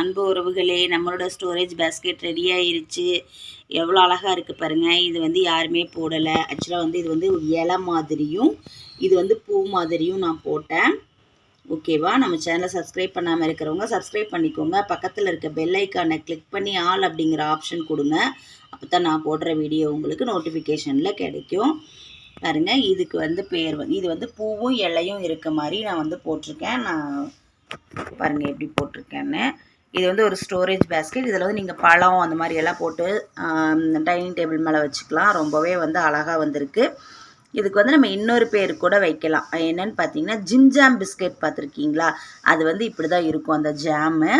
அன்பு உறவுகளே நம்மளோட ஸ்டோரேஜ் பேஸ்கெட் ரெடி ஆயிருச்சு எவ்வளோ அழகாக இருக்குது பாருங்கள் இது வந்து யாருமே போடலை. ஆக்சுவலாக வந்து இது வந்து இலை மாதிரியும் இது வந்து பூ மாதிரியும் நான் போட்டேன். ஓகேவா நம்ம சேனலை சப்ஸ்கிரைப் பண்ணாமல் இருக்கிறவங்க சப்ஸ்கிரைப் பண்ணிக்கோங்க. பக்கத்தில் இருக்க பெல் ஐக்கானை கிளிக் பண்ணி ஆல் அப்படிங்கிற ஆப்ஷன் கொடுங்க. அப்போ தான் நான் போடுற வீடியோ உங்களுக்கு நோட்டிஃபிகேஷனில் கிடைக்கும். பாருங்கள் இதுக்கு வந்து பேர் வந்து இது வந்து பூவும் இலையும் இருக்க மாதிரி நான் வந்து போட்டிருக்கேன். நான் பாருங்கள் எப்படி போட்டிருக்கேன்னு. இது வந்து ஒரு ஸ்டோரேஜ் பேஸ்கெட் இதில் வந்து நீங்கள் பழம் அந்த மாதிரி எல்லாம் போட்டு டைனிங் டேபிள் மேலே வச்சுக்கலாம். ரொம்பவே வந்து அழகாக வந்திருக்கு. இதுக்கு வந்து நம்ம இன்னொரு பேர் கூட வைக்கலாம். என்னன்னு பார்த்தீங்கன்னா ஜிம்ஜாம் பிஸ்கெட் பார்த்துருக்கீங்களா அது வந்து இப்படி தான் இருக்கும் அந்த ஜாமு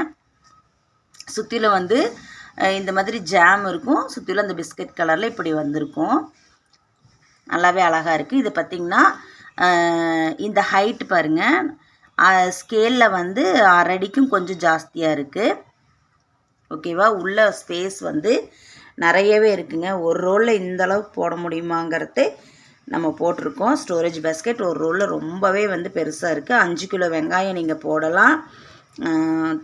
சுற்றிலும் வந்து இந்த மாதிரி ஜாம் இருக்கும். சுற்றிலும் அந்த பிஸ்கெட் கலரில் இப்படி வந்திருக்கும். நல்லாவே அழகாக இருக்குது இது பார்த்திங்கன்னா இந்த ஹைட் பாருங்கள் ஸ்கேலில் வந்து அரடிக்கும் கொஞ்சம் ஜாஸ்தியாக இருக்குது ஓகேவா உள்ள ஸ்பேஸ் வந்து நிறையவே இருக்குங்க. ஒரு ரோலில் இந்த அளவுக்கு போட முடியுமாங்கிறது நம்ம போட்டிருக்கோம். ஸ்டோரேஜ் பேஸ்கெட் ஒரு ரோலில் ரொம்பவே வந்து பெருசாக இருக்குது அஞ்சு கிலோ வெங்காயம் நீங்கள் போடலாம்.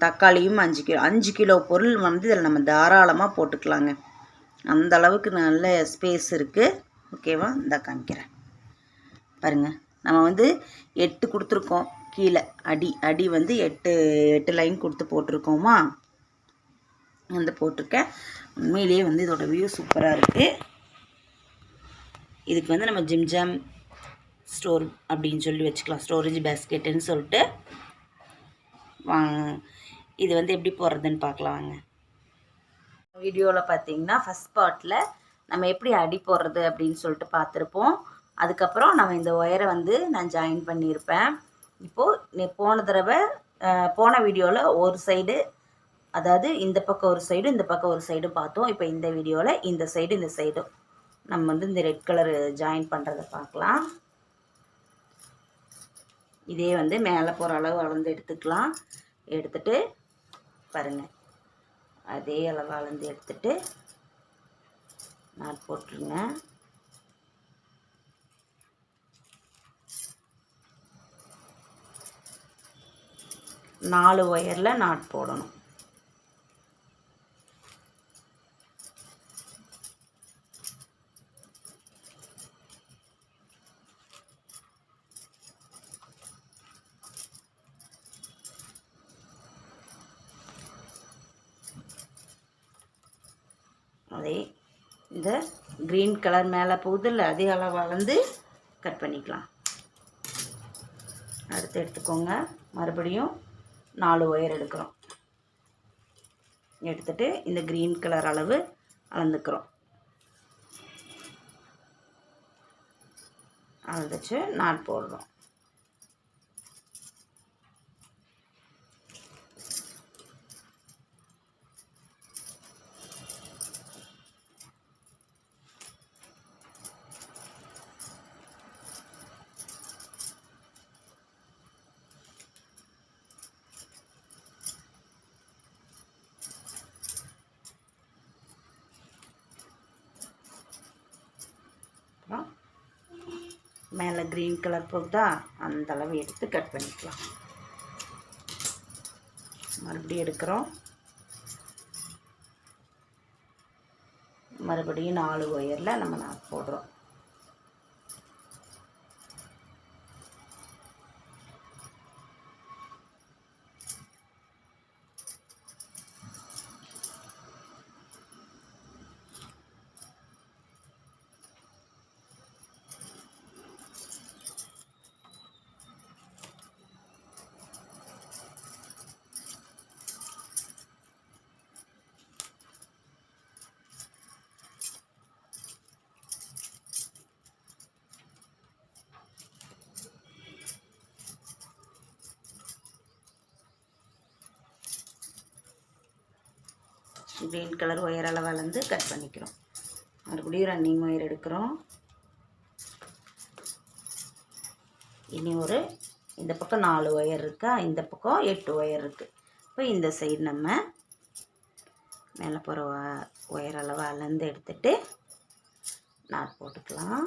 தக்காளியும் அஞ்சு கிலோ அஞ்சு கிலோ பொருள் வந்து இதில் நம்ம தாராளமாக போட்டுக்கலாங்க. அந்த அளவுக்கு நல்ல ஸ்பேஸ் இருக்குது ஓகேவா இந்த காமிக்கிறேன். பாருங்கள் நம்ம வந்து எட்டு கொடுத்துருக்கோம். கீழே. அடி அடி வந்து எட்டு எட்டு லைன் கொடுத்து போட்டிருக்கோமா? வந்து போட்டிருக்கேன் உண்மையிலேயே வந்து இதோட வியூ சூப்பராக இருக்குது இதுக்கு வந்து நம்ம ஜிம்ஜாம் ஸ்டோர் அப்படின்னு சொல்லி வச்சுக்கலாம். ஸ்டோரேஜ் பேஸ்கெட்டுன்னு சொல்லிட்டு. வா- இது வந்து எப்படி போடுறதுன்னு பார்க்கலாம் வாங்க. வீடியோவில் பார்த்தீங்கன்னா ஃபஸ்ட் பார்ட்டில் நம்ம எப்படி அடி போடுறது அப்படின்னு சொல்லிட்டு பார்த்துருப்போம். அதுக்கப்புறம் நம்ம இந்த ஒயரை வந்து நான் ஜாயின் பண்ணியிருப்பேன். இப்போது போன தடவை போன வீடியோவில் ஒரு சைடு அதாவது இந்த பக்கம் ஒரு சைடு இந்த பக்கம் ஒரு சைடு பார்த்தோம். இப்போ இந்த வீடியோவில் இந்த சைடு இந்த சைடும் நம்ம வந்து இந்த ரெட் கலர் ஜாயின் பண்ணுறதை பார்க்கலாம். இதே வந்து மேலே போகிற அளவு அளந்து எடுத்துக்கலாம். எடுத்துட்டு பாருங்கள் அதே அளவு அளந்து எடுத்துட்டு நாட் போட்டுருங்க. நாலு ஒயரில் நாட் போடணும். அதே இந்த க்ரீன் கலர் மேலே போகுதில்ல அதே அளவு வளர்ந்து கட் பண்ணிக்கலாம். அடுத்து எடுத்துக்கோங்க. மறுபடியும் நாலு ஒயர் எடுக்கிறோம். எடுத்துட்டு இந்த க்ரீன் கலர் அளவு அளந்துக்கிறோம். அளந்துச்சு நாட் போடுறோம் அப்புறம் மேலே க்ரீன் கலர் போகுதா அந்தளவு எடுத்து கட் பண்ணிக்கலாம். மறுபடியும் எடுக்கிறோம். மறுபடியும் நாலு ஒயரில் நம்ம நான் போடுறோம். க்ரீன் கலர் ஒயர் அளவு அளந்து கட் பண்ணிக்கிறோம். மறுபடியும் ரன்னிங் ஒயர் எடுக்கிறோம். இனி ஒரு இந்த பக்கம் நாலு ஒயர் இருக்கா? இந்த பக்கம் எட்டு ஒயர் இருக்குது இப்போ இந்த சைடு நம்ம மேலே போகிற ஒயர் அளவு அளந்து எடுத்துட்டு நாட் போட்டுக்கலாம்.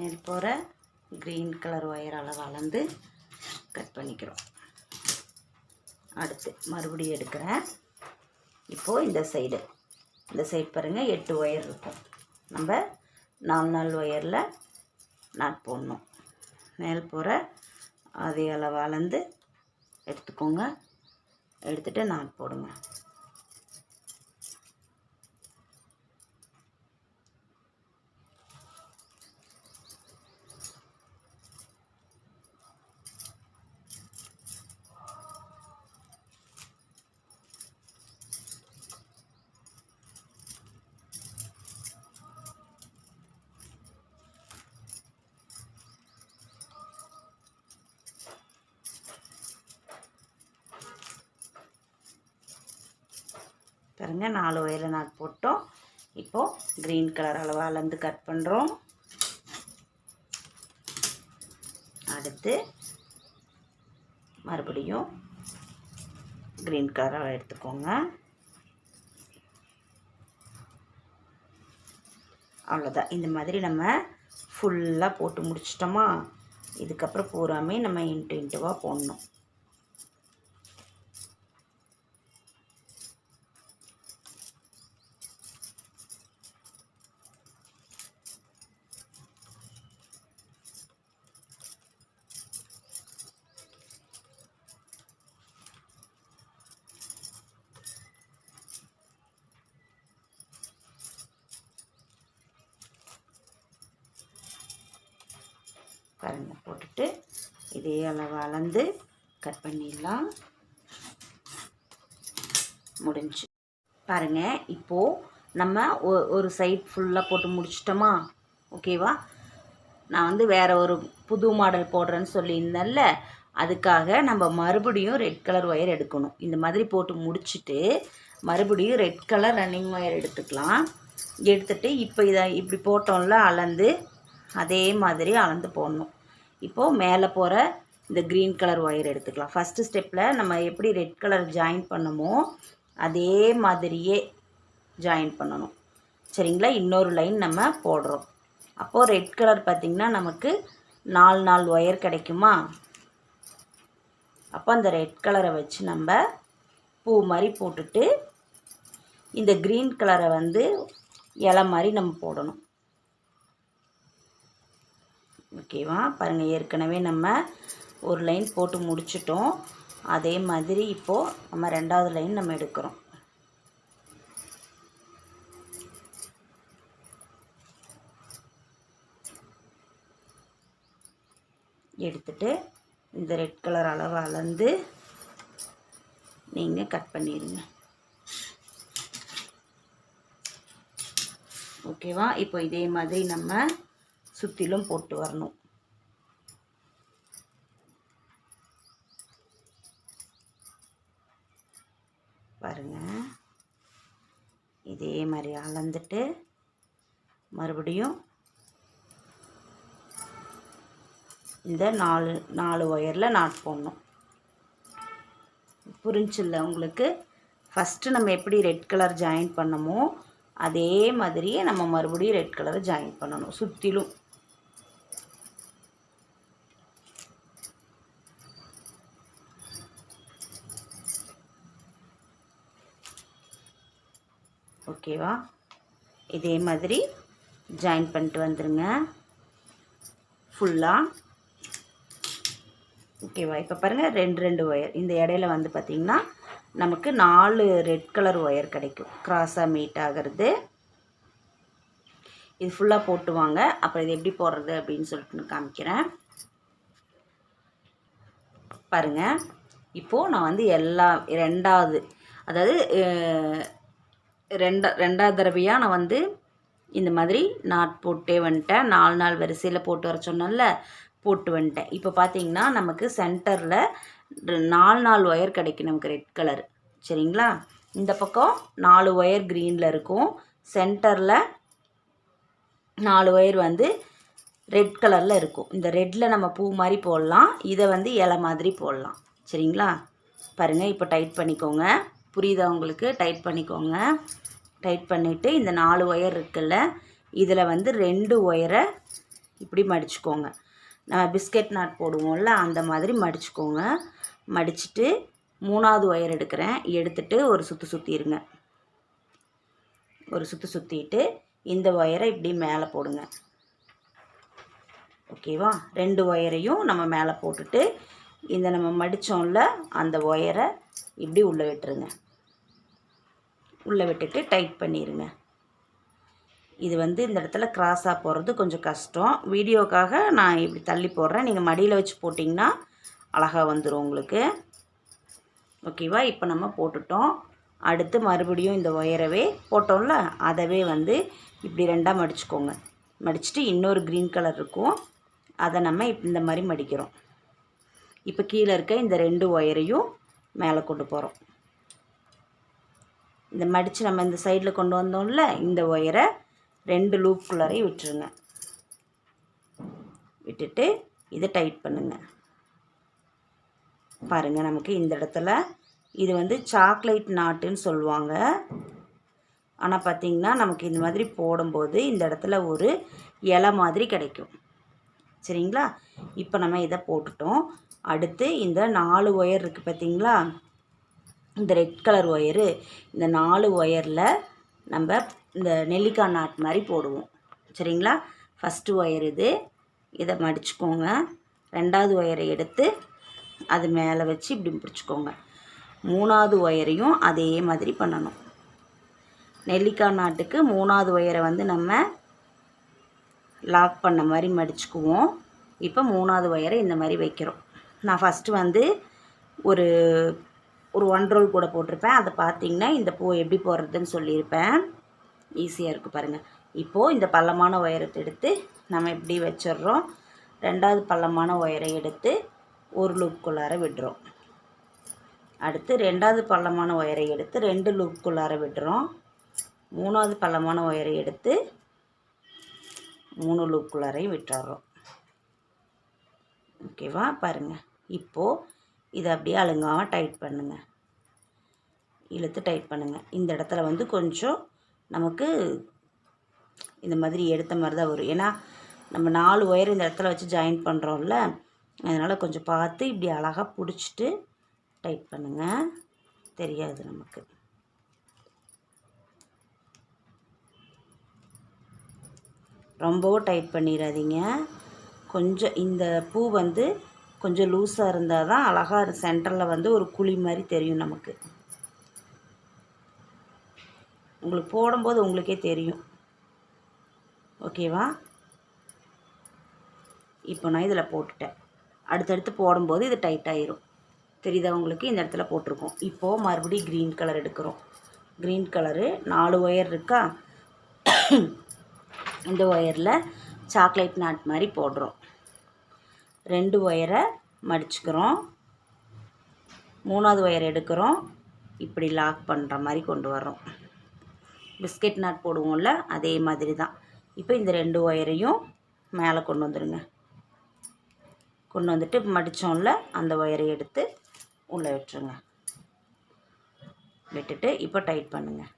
மேல் போகிற க்ரீன் கலர் ஒயர் அளவு கட் பண்ணிக்கிறோம். அடுத்து மறுபடியும் எடுக்கிறேன். இப்போது இந்த சைடு இந்த சைடு பாருங்கள் எட்டு ஒயர் இருக்கும். நம்ம நாலு நாலு ஒயரில் நாட் போடணும். மேல் போகிற அதே அளவு அளந்து எடுத்துக்கோங்க. எடுத்துகிட்டு நாட் போடுங்க பாருங்க நாலு ஒயரில் நாட் போட்டோம் இப்போது க்ரீன் கலர் அளவு அளந்து கட் பண்ணுறோம் அடுத்து மறுபடியும் க்ரீன் கலர் எடுத்துக்கோங்க. அவ்வளோதான் இந்த மாதிரி நம்ம ஃபுல்லாக போட்டு முடிச்சிட்டோமா? இதுக்கப்புறம் பூராமே நம்ம இன்ட்டு இன்ட்டுவாக போடணும் பாருங்க போட்டுட்டு இதே அளவு அளந்து கட் பண்ணிடலாம். முடிஞ்சு. பாருங்கள் இப்போது நம்ம ஒ- ஒரு சைட் ஃபுல்லாக போட்டு முடிச்சிட்டோமா? ஓகேவா நான் வந்து வேறு ஒரு புது மாடல் போடுறேன்னு சொல்லியிருந்தேன்ல அதுக்காக நம்ம மறுபடியும் ரெட் கலர் ஒயர் எடுக்கணும். இந்த மாதிரி போட்டு முடிச்சுட்டு மறுபடியும் ரெட் கலர் ரன்னிங் ஒயர் எடுத்துக்கலாம். எடுத்துட்டு இப்போ இதை இப்படி போட்டோம்ல அளந்து அதே மாதிரி அளந்து போடணும். இப்போது மேலே போகிற இந்த க்ரீன் கலர் ஒயர் எடுத்துக்கலாம். ஃபஸ்ட்டு ஸ்டெப்பில் நம்ம எப்படி ரெட் கலர் ஜாயின் பண்ணமோ அதே மாதிரியே ஜாயின் பண்ணணும். சரிங்களா? இன்னொரு லைன் நம்ம போடுறோம். அப்போது ரெட் கலர் பார்த்திங்கன்னா நமக்கு நாலு நாலு ஒயர் கிடைக்குமா? அப்போ அந்த ரெட் கலரை வச்சு நம்ம பூ மாதிரி போட்டுட்டு இந்த க்ரீன் கலரை வந்து இலை மாதிரி நம்ம போடணும். ஓகேவா பாருங்கள் ஏற்கனவே நம்ம ஒரு லைன் போட்டு முடிச்சிட்டோம். அதே மாதிரி இப்போது நம்ம ரெண்டாவது லைன் நம்ம எடுக்கிறோம். எடுத்துட்டு இந்த ரெட் கலர் அளவு அளந்து நீங்கள் கட் பண்ணிடுங்க ஓகேவா? இப்போ இதே மாதிரி நம்ம சுற்றிலும் போட்டு வரணும். பாருங்கள் இதே மாதிரி அளந்துட்டு மறுபடியும் இந்த நாலு நாலு ஒயரில் நாட் போடணும். புரிஞ்சில்ல உங்களுக்கு? ஃபஸ்ட்டு நம்ம எப்படி ரெட் கலர் ஜாயின் பண்ணமோ அதே மாதிரியே நம்ம மறுபடியும் ரெட் கலரை ஜாயின் பண்ணணும். சுற்றிலும். ஓகேவா? இதே மாதிரி ஜாயின் பண்ணிட்டு வந்துடுங்க ஃபுல்லாக ஓகேவா? இப்போ பாருங்கள் ரெண்டு ரெண்டு ஒயர் இந்த இடையில வந்து பார்த்திங்கன்னா நமக்கு நாலு ரெட் கலர் ஒயர் கிடைக்கும். கிராஸாக மீட் ஆகிறது. இது ஃபுல்லாக போட்டுவாங்க அப்புறம் இது எப்படி போடுறது அப்படின்னு சொல்லிட்டு காமிக்கிறேன். பாருங்கள் இப்போது நான் வந்து எல்லா ரெண்டாவது அதாவது ரெண்டா ரெண்டாவது தடவையாக நான் வந்து இந்த மாதிரி நாட் போட்டே வந்துட்டேன். நாலு நாள் வரிசையில் போட்டு வர சொன்னேன்ல போட்டு வந்துட்டேன். இப்போ பார்த்தீங்கன்னா நமக்கு சென்டரில் நாலு நாலு ஒயர் கிடைக்கும் நமக்கு ரெட் கலர் சரிங்களா? இந்த பக்கம் நாலு ஒயர் க்ரீனில் இருக்கும். சென்டரில் நாலு ஒயர் வந்து ரெட் கலரில் இருக்கும். இந்த ரெட்டில் நம்ம பூ மாதிரி போடலாம். இதை வந்து இலை மாதிரி போடலாம். சரிங்களா? பாருங்கள் இப்போ டைட் பண்ணிக்கோங்க. புரியுதா உங்களுக்கு? டைட் பண்ணிக்கோங்க. டைட் பண்ணிவிட்டு இந்த நாலு ஒயர் இருக்குல்ல இதில் வந்து ரெண்டு ஒயரை இப்படி மடிச்சுக்கோங்க. நம்ம பிஸ்கட் நாட் போடுவோம்ல அந்த மாதிரி மடிச்சுக்கோங்க. மடிச்சுட்டு மூணாவது ஒயர் எடுக்கிறேன். எடுத்துட்டு ஒரு சுற்றி சுற்றிடுங்க ஒரு சுற்றி சுற்றிட்டு இந்த ஒயரை இப்படி மேலே போடுங்க. ஓகேவா? ரெண்டு ஒயரையும் நம்ம மேலே போட்டுட்டு இந்த நம்ம மடித்தோம்ல அந்த ஒயரை இப்படி உள்ளே விட்டுருங்க. உள்ளே விட்டுட்டு டைட் பண்ணிடுங்க இது வந்து இந்த இடத்துல கிராஸாக போகிறது கொஞ்சம் கஷ்டம். வீடியோக்காக நான் இப்படி தள்ளி போடுறேன். நீங்கள் மடியில் வச்சு போட்டிங்கன்னா அழகாக வந்துடும் உங்களுக்கு. ஓகேவா இப்போ நம்ம போட்டுட்டோம். அடுத்து மறுபடியும் இந்த ஒயரவே போட்டோம்ல? அதவே வந்து இப்படி ரெண்டாக மடிச்சுக்கோங்க. மடிச்சுட்டு இன்னொரு க்ரீன் கலர் இருக்கும். அதை நம்ம இப் இந்த மாதிரி மடிக்கிறோம். இப்போ கீழே இருக்க இந்த ரெண்டு ஒயரையும் மேலே கொண்டு போகிறோம் இந்த மடித்து நம்ம இந்த சைடில் கொண்டு வந்தோம்ல இந்த ஒயரை ரெண்டு லூப்புக்குள்ளாரையும் விட்டுருங்க. விட்டுட்டு இதை டைட் பண்ணுங்க. பாருங்கள் நமக்கு இந்த இடத்துல இது வந்து சாக்லேட் நாட்டுன்னு சொல்லுவாங்க. ஆனால் பார்த்திங்கன்னா நமக்கு இந்த மாதிரி போடும்போது இந்த இடத்துல ஒரு இலை மாதிரி கிடைக்கும். சரிங்களா? இப்போ நம்ம இதை போட்டுட்டோம். அடுத்து இந்த நாலு ஒயர் இருக்குது பார்த்திங்களா இந்த ரெட் கலர் ஒயரு இந்த நாலு ஒயரில் நம்ம இந்த நெல்லிக்காய் நாட் மாதிரி போடுவோம். சரிங்களா? ஃபஸ்ட்டு ஒயர் இது. இதை மடிச்சுக்கோங்க. ரெண்டாவது ஒயரை எடுத்து அது மேலே வச்சு இப்படி பிடிச்சிக்கோங்க. மூணாவது ஒயரையும் அதே மாதிரி பண்ணணும். நெல்லிக்காய் நாட்டுக்கு மூணாவது ஒயரை வந்து நம்ம லாக் பண்ண மாதிரி மடிச்சுக்குவோம். இப்போ மூணாவது ஒயரை இந்த மாதிரி வைக்கிறோம். நான் ஃபஸ்ட்டு வந்து ஒரு ஒரு ஒன் ரோல் கூட போட்டிருப்பேன். அதை பார்த்தீங்கன்னா இந்த பூ எப்படி போடுறதுன்னு சொல்லியிருப்பேன். ஈஸியாக இருக்குது பாருங்கள் இப்போது இந்த பள்ளமான ஒயரத்தை எடுத்து நம்ம எப்படி வச்சிட்றோம். ரெண்டாவது பள்ளமான ஒயரை எடுத்து ஒரு லூப்புக்குள்ளார விடுறோம். அடுத்து ரெண்டாவது பள்ளமான ஒயரை எடுத்து ரெண்டு லூப்புக்குள்ளார விடுறோம். மூணாவது பள்ளமான ஒயரை எடுத்து மூணு லூப்புக்குள்ளாரையும் விட்டுறோம். ஓகேவா பாருங்கள் இப்போது இதை அப்படியே அழுங்காமல் டைட் பண்ணுங்கள் இழுத்து டைட் பண்ணுங்கள் இந்த இடத்துல வந்து கொஞ்சம் நமக்கு இந்த மாதிரி எடுத்த மாதிரி தான் வரும். ஏன்னா நம்ம நாலு ஒயர் இந்த இடத்துல வச்சு ஜாயின் பண்ணுறோம்ல அதனால் கொஞ்சம் பார்த்து இப்படி அழகாக பிடிச்சிட்டு டைட் பண்ணுங்கள் தெரியாது நமக்கு. ரொம்பவும் டைட் பண்ணிடாதீங்க. கொஞ்சம் இந்த பூ வந்து கொஞ்சம் லூஸாக இருந்தால் தான் அழகாக சென்டரில் வந்து ஒரு குழி மாதிரி தெரியும் நமக்கு. உங்களுக்கு போடும்போது உங்களுக்கே தெரியும். ஓகேவா? இப்போ நான் இதில் போட்டுட்டேன். அடுத்தடுத்து போடும்போது இது டைட் ஆயிரும். தெரியுதா உங்களுக்கு? இந்த இடத்துல போட்டிருக்கோம். இப்போது மறுபடியும் க்ரீன் கலர் எடுக்கிறோம். க்ரீன் கலரு நாலு ஒயர் இருக்கா? இந்த ஒயரில் சாக்லேட் நாட் மாதிரி போடுறோம். ரெண்டு ஒயரை மடிச்சுக்கிறோம். மூணாவது ஒயர் எடுக்கிறோம். இப்படி லாக் பண்ணுற மாதிரி கொண்டு வரோம் பிஸ்கெட் நாட் போடுவோம்ல அதே மாதிரி தான். இப்போ இந்த ரெண்டு ஒயரையும் மேலே கொண்டு வந்துடுங்க. கொண்டு வந்துட்டு மடித்தோம்ல அந்த ஒயரை எடுத்து உள்ளே விட்டுருங்க. விட்டுட்டு இப்போ டைட் பண்ணுங்கள்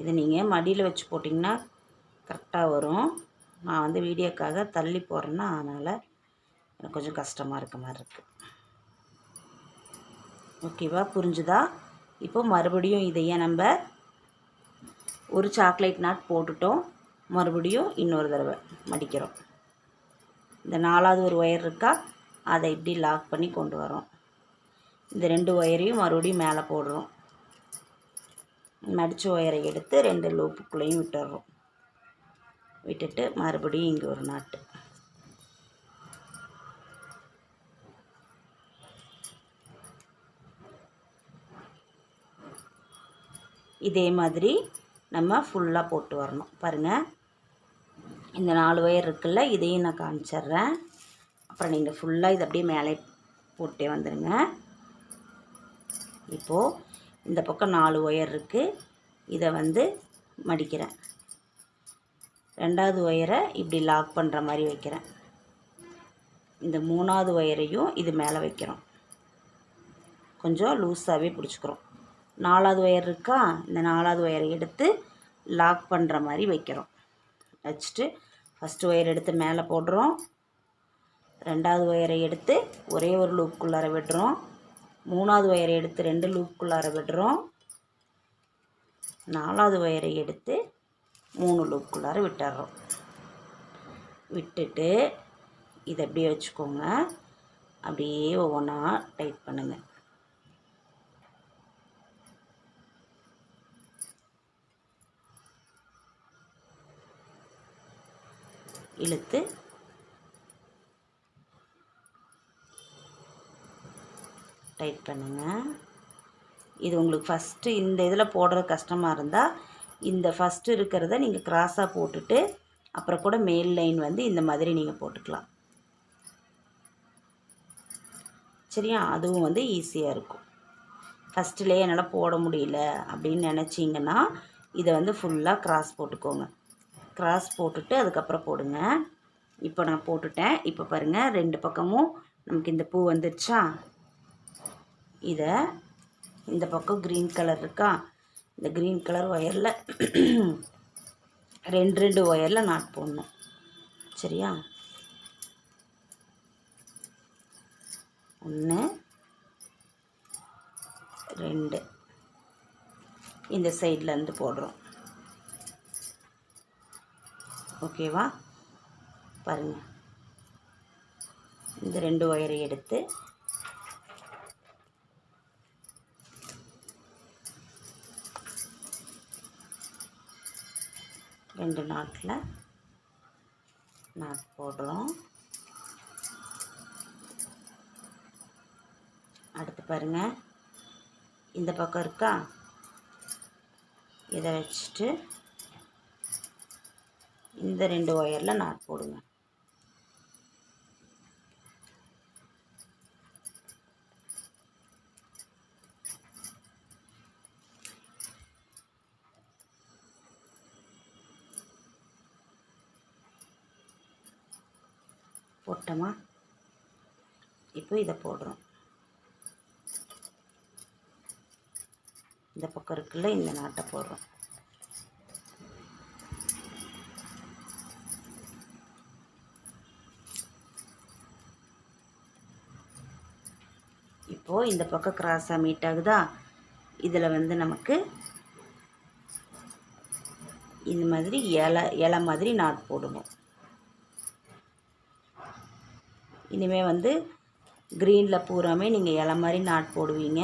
இதை நீங்கள் மடியில் வச்சு போட்டிங்கன்னா கரெக்டாக வரும். நான் வந்து வீடியோக்காக தள்ளி போடுறேன்னா அதனால் எனக்கு கொஞ்சம் கஷ்டமாக இருக்க மாதிரி இருக்குது ஓகேவா? புரிஞ்சுதா? இப்போ மறுபடியும் இதையே நம்ம ஒரு சாக்லேட் நாட் போட்டுட்டோம். மறுபடியும் இன்னொரு தடவை மடிக்கிறோம். இந்த நாலாவது ஒரு ஒயர் இருக்கா? அதை இப்படி லாக் பண்ணி கொண்டு வரோம். இந்த ரெண்டு ஒயரையும் மறுபடியும் மேலே போடுறோம். மடித்து ஒயரை எடுத்து ரெண்டு லூப்புக்குள்ளேயும் விட்டுடுறோம் விட்டுட்டு மறுபடியும் இங்கே ஒரு நாட்டு. இதே மாதிரி நம்ம ஃபுல்லாக போட்டு வரணும். பாருங்கள் இந்த நாலு ஒயர் இருக்குல்ல இதையும் நான் காமிச்சிட்றேன். அப்புறம் நீங்கள் ஃபுல்லாக இதை அப்படியே மேலே போட்டே வந்துடுங்க இப்போது இந்த பக்கம் நாலு ஒயர் இருக்குது இதை வந்து மடிக்கிறேன். ரெண்டாவது ஒயரை இப்படி லாக் பண்ணுற மாதிரி வைக்கிறேன். இந்த மூணாவது ஒயரையும் இது மேலே வைக்கிறோம். கொஞ்சம் லூஸாகவே பிடிச்சிக்கிறோம். நாலாவது ஒயர் இருக்கா? இந்த நாலாவது ஒயரை எடுத்து லாக் பண்ணுற மாதிரி வைக்கிறோம். வச்சுட்டு ஃபஸ்ட்டு ஒயர் எடுத்து மேலே போடுறோம். ரெண்டாவது ஒயரை எடுத்து ஒரே ஒரு லூப்புக்குள்ளார விடுறோம். மூணாவது ஒயரை எடுத்து ரெண்டு லூப்புக்குள்ளார விடுறோம். நாலாவது ஒயரை எடுத்து மூணு லூப்புக்குள்ளார விட்டுறோம். விட்டுட்டு இதை அப்படியே வச்சுக்கோங்க. அப்படியே ஒவ்வொன்றா டைட் பண்ணுங்கள் இழுத்து டைட் பண்ணுங்கள் இது உங்களுக்கு ஃபஸ்ட்டு இந்த இதில் போடுறது கஷ்டமாக இருந்தால் இந்த ஃபஸ்ட்டு இருக்கிறத நீங்கள் க்ராஸாக போட்டுட்டு அப்புறம் கூட மேல் லைன் வந்து இந்த மாதிரி நீங்கள் போட்டுக்கலாம். சரியா? அதுவும் வந்து ஈஸியாக இருக்கும். ஃபஸ்ட்டுலேயே என்னால் போட முடியல அப்படின்னு நினச்சிங்கன்னா இதை வந்து ஃபுல்லாக கிராஸ் போட்டுக்கோங்க. க்ராஸ் போட்டுட்டு அதுக்கப்புறம் போடுங்க. இப்போ நான் போட்டுட்டேன். இப்போ பாருங்கள் ரெண்டு பக்கமும் நமக்கு இந்த பூ வந்துருச்சா? இதை இந்த பக்கம் க்ரீன் கலர் இருக்கா? இந்த க்ரீன் கலர் ஒயரில் ரெண்டு ரெண்டு ஒயரில் நாட் போடணும். சரியா? ஒன்று ரெண்டு. இந்த சைட்லேருந்து போடுறோம். ஓகேவா பாருங்கள் இந்த ரெண்டு ஒயரை எடுத்து ரெண்டு நாட்டில் நாட் போடுறோம். அடுத்து பாருங்கள் இந்த பக்கம் இருக்கா? இதை வச்சுட்டு இந்த ரெண்டு ஒயரில் நாட் போடுங்க. போட்டோமா? இப்போ இதை போடுறோம். இந்த பக்கம் இருக்குல்ல இந்த நாட்டை போடுறோம். இப்போது இந்த பக்கம் கிராஸாக மீட் ஆகுதா? இதில் வந்து நமக்கு இந்த மாதிரி இலை இலை மாதிரி நாட் போடணும் இனிமேல் வந்து க்ரீனில் பூராமே நீங்கள் இலை மாதிரி நாட் போடுவீங்க.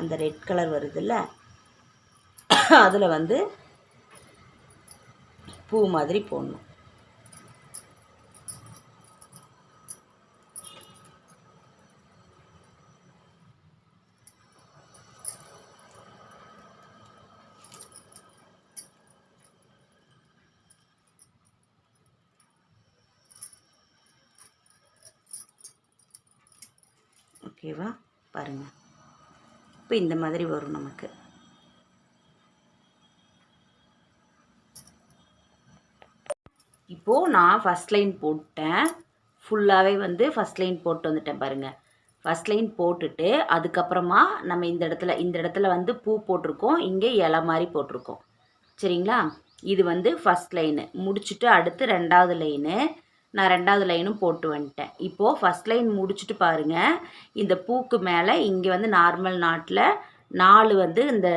அந்த ரெட் கலர் வருதுல்ல? அதில் வந்து பூ மாதிரி போடணும் ஓகேவா பாருங்கள் இப்போ இந்த மாதிரி வரும் நமக்கு. இப்போது நான் ஃபஸ்ட் லைன் போட்டேன். ஃபுல்லாகவே வந்து ஃபஸ்ட் லைன் போட்டு வந்துட்டேன் பாருங்கள் ஃபஸ்ட் லைன் போட்டுட்டு அதுக்கப்புறமா நம்ம இந்த இடத்துல இந்த இடத்துல வந்து பூ போட்டிருக்கோம். இங்கே இலை மாதிரி போட்டிருக்கோம். சரிங்களா? இது வந்து ஃபஸ்ட் லைனு முடிச்சுட்டு அடுத்து ரெண்டாவது லைனு நான் ரெண்டாவது லைனும் போட்டு வந்துட்டேன். இப்போது ஃபஸ்ட் லைன் முடிச்சுட்டு பாருங்கள் இந்த பூக்கு மேலே இங்கே வந்து நார்மல் நாட்டில் நாலு வந்து இந்த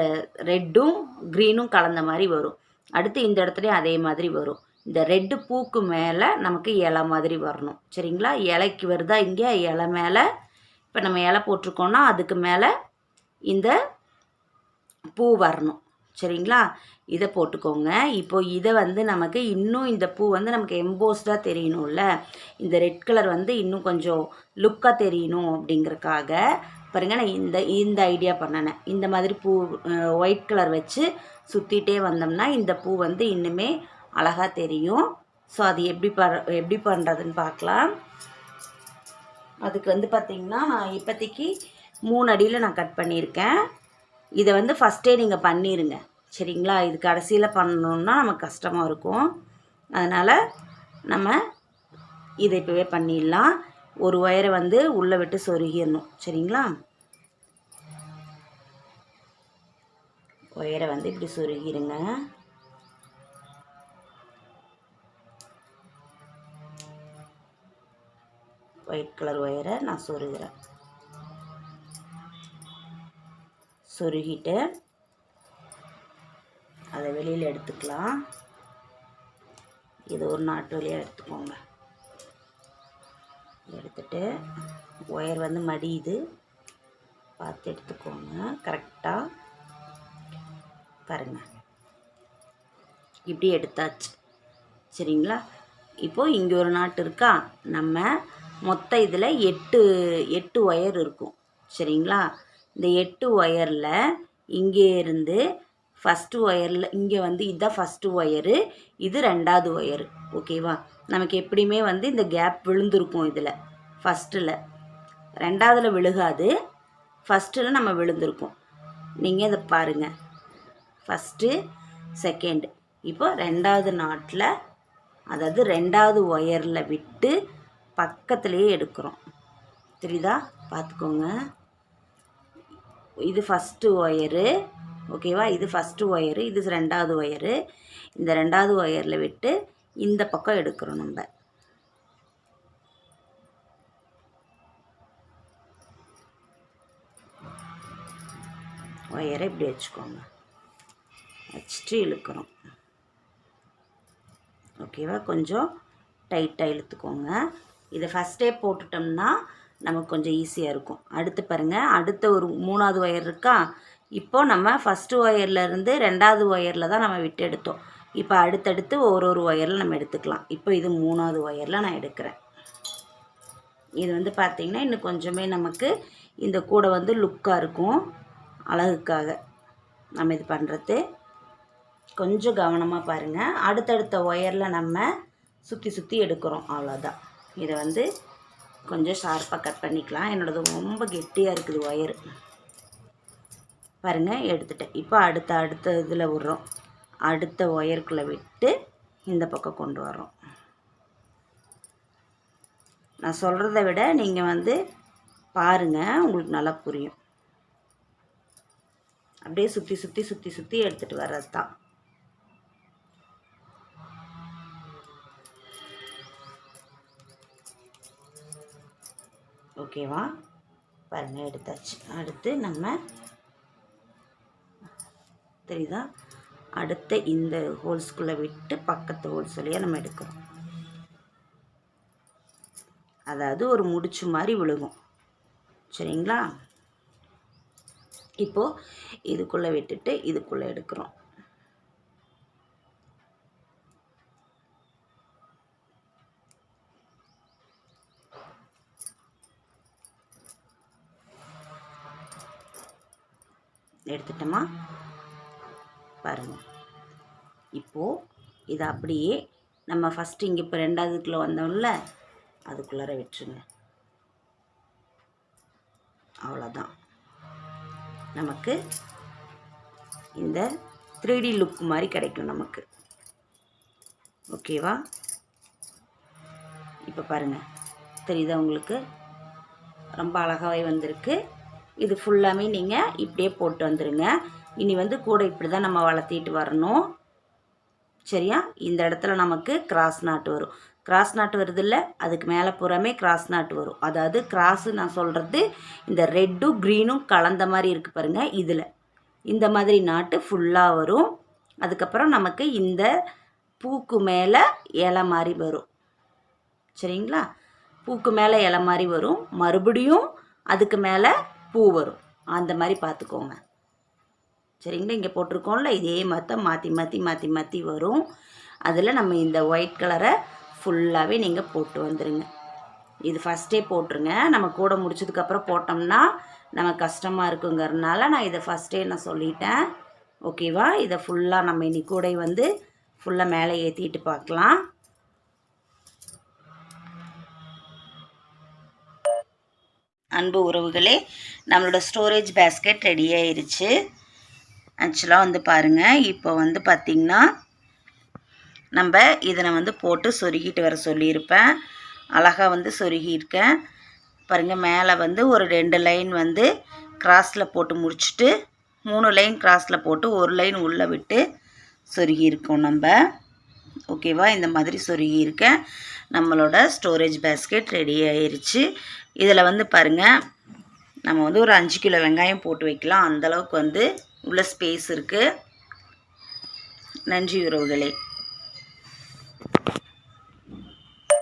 ரெட்டும் க்ரீனும் கலந்த மாதிரி வரும். அடுத்து இந்த இடத்துலையும் அதே மாதிரி வரும். இந்த ரெட்டு பூக்கு மேலே நமக்கு இலை மாதிரி வரணும். சரிங்களா? இலைக்கு வருதா இங்கே? இலை மேலே. இப்போ நம்ம இலை போட்டிருக்கோன்னா அதுக்கு மேலே இந்த பூ வரணும். சரிங்களா? இதை போட்டுக்கோங்க. இப்போ இதை வந்து நமக்கு இன்னும் இந்த பூ வந்து நமக்கு எம்போஸ்டாக தெரியணும்ல. இந்த ரெட் கலர் வந்து இன்னும் கொஞ்சம் லுக்காக தெரியணும் அப்படிங்கிறக்காக பாருங்கள் நான் இந்த இந்த ஐடியா பண்ணினேன் இந்த மாதிரி பூ ஒயிட் கலர் வச்சு சுற்றிட்டே வந்தோம்னா இந்த பூ வந்து இன்னுமே அழகாக தெரியும். ஸோ அது எப்படி ப எப்படி பண்ணுறதுன்னு பார்க்கலாம் அதுக்கு வந்து பார்த்திங்கன்னா நான் இப்போதைக்கு மூணு அடியில் நான் கட் பண்ணியிருக்கேன். இதை வந்து ஃபஸ்ட்டே நீங்கள் பண்ணிடுங்க சரிங்களா? இது கடைசியில் பண்ணணுன்னா நமக்கு கஷ்டமாக இருக்கும். அதனால் நம்ம இதை இப்போவே பண்ணிடலாம். ஒரு ஒயரை வந்து உள்ளே விட்டு சொருகிடணும். சரிங்களா? ஒயரை வந்து இப்படி சொருகிருங்க. ஒயிட் கலர் ஒயரை நான் சொருகிறேன். சொருகிட்டு அதை வெளியில் எடுத்துக்கலாம். இது ஒரு நாட்டு வழியாக எடுத்துக்கோங்க. எடுத்துட்டு ஒயர் வந்து மடியுது. பார்த்து எடுத்துக்கோங்க. கரெக்டாக பாருங்க. இப்படி எடுத்தாச்சு. சரிங்களா? இப்போது இங்கே ஒரு நாட்டு இருக்கா? நம்ம மொத்த இதில் எட்டு எட்டு ஒயர் இருக்கும். சரிங்களா? இந்த எட்டு ஒயரில் இங்கே இருந்து ஃபஸ்ட்டு ஒயரில் இங்கே வந்து இதுதான் ஃபஸ்ட்டு ஒயரு இது ரெண்டாவது ஒயரு ஓகேவா நமக்கு எப்படியுமே வந்து இந்த கேப் விழுந்திருக்கும் இதில் ஃபஸ்ட்டில் ரெண்டாவதில் விழுகாது ஃபஸ்ட்டில் நம்ம விழுந்திருக்கோம் நீங்கள் இதை பாருங்கள் ஃபஸ்ட்டு செகண்டு இப்போ ரெண்டாவது நாட்டில் அதாவது ரெண்டாவது ஒயரில் விட்டு பக்கத்துலேயே எடுக்கிறோம். தெரியுதா? பார்த்துக்கோங்க. இது ஃபஸ்ட்டு ஒயரு ஓகேவா? இது ஃபஸ்ட்டு ஒயரு இது ரெண்டாவது ஒயரு இந்த ரெண்டாவது ஒயரில் விட்டு இந்த பக்கம் எடுக்கிறோம் நம்ம. ஒயரை இப்படி வச்சுக்கோங்க. வச்சுட்டு இழுக்கிறோம். ஓகேவா? கொஞ்சம் டைட்டாக இழுத்துக்கோங்க. இதை ஃபஸ்ட்டே போட்டுட்டோம்னா நமக்கு கொஞ்சம் ஈஸியாக இருக்கும். அடுத்து பாருங்கள் அடுத்த ஒரு மூணாவது ஒயர் இருக்கா? இப்போது நம்ம ஃபஸ்ட்டு ஒயர்லேருந்து ரெண்டாவது ஒயரில் தான் நம்ம விட்டு எடுத்தோம். இப்போ அடுத்தடுத்து ஒரு ஒரு ஒயரில் நம்ம எடுத்துக்கலாம். இப்போ இது மூணாவது ஒயரில் நான் எடுக்கிறேன். இது வந்து பார்த்திங்கன்னா இன்னும் கொஞ்சமே நமக்கு இந்த கூடை வந்து லுக்காக இருக்கும். அழகுக்காக நம்ம இது பண்ணுறது கொஞ்சம் கவனமாக பாருங்கள் அடுத்தடுத்த ஒயரில் நம்ம சுற்றி சுற்றி எடுக்கிறோம். அவ்வளோதான் இதை வந்து கொஞ்சம் ஷார்ப்பாக கட் பண்ணிக்கலாம். என்னோடது ரொம்ப கெட்டியாக இருக்குது ஒயரு பாருங்கள் எடுத்துட்டேன். இப்போ அடுத்த அடுத்த இதில் விட்றோம். அடுத்த ஒயருக்குள்ளே விட்டு இந்த பக்கம் கொண்டு வரோம் நான் சொல்கிறத விட நீங்கள் வந்து பாருங்கள் உங்களுக்கு நல்லா புரியும். அப்படியே சுற்றி சுற்றி சுற்றி சுற்றி எடுத்துகிட்டு வர்றது தான். ஓகேவா? பாருங்கள் எடுத்தாச்சு. அடுத்து நம்ம தெரியுதா? அடுத்த இந்த ஹோல்ஸ்குள்ளே விட்டு பக்கத்து ஹோல்ஸ் வழியாக நம்ம எடுக்கிறோம். அதாவது ஒரு முடிச்சு மாதிரி விழுகும். சரிங்களா? இப்போது இதுக்குள்ளே விட்டுட்டு இதுக்குள்ளே எடுக்கிறோம். எடுத்துட்டோமா? பாருங்கள் இப்போது இதை அப்படியே நம்ம ஃபஸ்ட்டு இங்கே இப்போ ரெண்டாவதுக்குள்ளே வந்தோம்ல அதுக்குள்ளார விட்டுருங்க. அவ்வளோதான் நமக்கு இந்த த்ரீடி லுக் மாதிரி கிடைக்கும் நமக்கு. ஓகேவா? இப்போ பாருங்கள் தெரியுதா உங்களுக்கு? ரொம்ப அழகாகவே வந்திருக்கு. இது ஃபுல்லாமே நீங்கள் இப்படியே போட்டு வந்துடுங்க இனி வந்து கூட இப்படி தான் நம்ம வளர்த்திட்டு வரணும். சரியா? இந்த இடத்துல நமக்கு கிராஸ் நாட்டு வரும். கிராஸ் நாட்டு வருது இல்லை? அதுக்கு மேலே புறமே கிராஸ் நாட்டு வரும். அதாவது கிராஸு நான் சொல்கிறது இந்த ரெட்டும் க்ரீனும் கலந்த மாதிரி இருக்குது பாருங்கள் இதில். இந்த மாதிரி நாட்டு ஃபுல்லாக வரும். அதுக்கப்புறம் நமக்கு இந்த பூக்கு மேலே இலை மாதிரி வரும். சரிங்களா? பூக்கு மேலே இலை மாதிரி வரும். மறுபடியும் அதுக்கு மேலே பூ வரும். அந்த மாதிரி பார்த்துக்கோங்க. சரிங்களா? இங்கே போட்டிருக்கோம்ல இதே மாதிரி தான் மாற்றி மாற்றி மாற்றி மாற்றி வரும். அதில் நம்ம இந்த ஒயிட் கலரை ஃபுல்லாகவே நீங்கள் போட்டு வந்துடுங்க இது ஃபஸ்ட்டே போட்டுருங்க. நம்ம கூட முடிச்சதுக்கப்புறம் போட்டோம்னா நம்ம கஷ்டமாக இருக்குங்கிறதுனால நான் இதை ஃபஸ்ட்டே நான் சொல்லிட்டேன். ஓகேவா இதை ஃபுல்லாக நம்ம இன்னி கூடை வந்து ஃபுல்லாக மேலே ஏற்றிட்டு பார்க்கலாம். அன்பு உறவுகளே நம்மளோட ஸ்டோரேஜ் பேஸ்கெட் ரெடி ஆயிருச்சு. ஆக்சுவலாக வந்து பாருங்கள் இப்போ வந்து பார்த்திங்கன்னா நம்ம இதனை வந்து போட்டு சொருகிட்டு வர சொல்லியிருப்பேன். அழகாக வந்து சொருகியிருக்கேன். பாருங்கள் மேலே வந்து ஒரு ரெண்டு லைன் வந்து கிராஸில் போட்டு முடிச்சுட்டு மூணு லைன் கிராஸில் போட்டு ஒரு லைன் உள்ளே விட்டு சொருகியிருக்கோம் நம்ம. ஓகேவா? இந்த மாதிரி சொருகியிருக்கேன். நம்மளோட ஸ்டோரேஜ் பேஸ்கெட் ரெடி ஆயிடுச்சு இதில் வந்து பாருங்கள் நம்ம வந்து ஒரு அஞ்சு கிலோ வெங்காயம் போட்டு வைக்கலாம். அந்தளவுக்கு வந்து உள்ள ஸ்பேஸ் இருக்குது நன்றி உறவுகளே.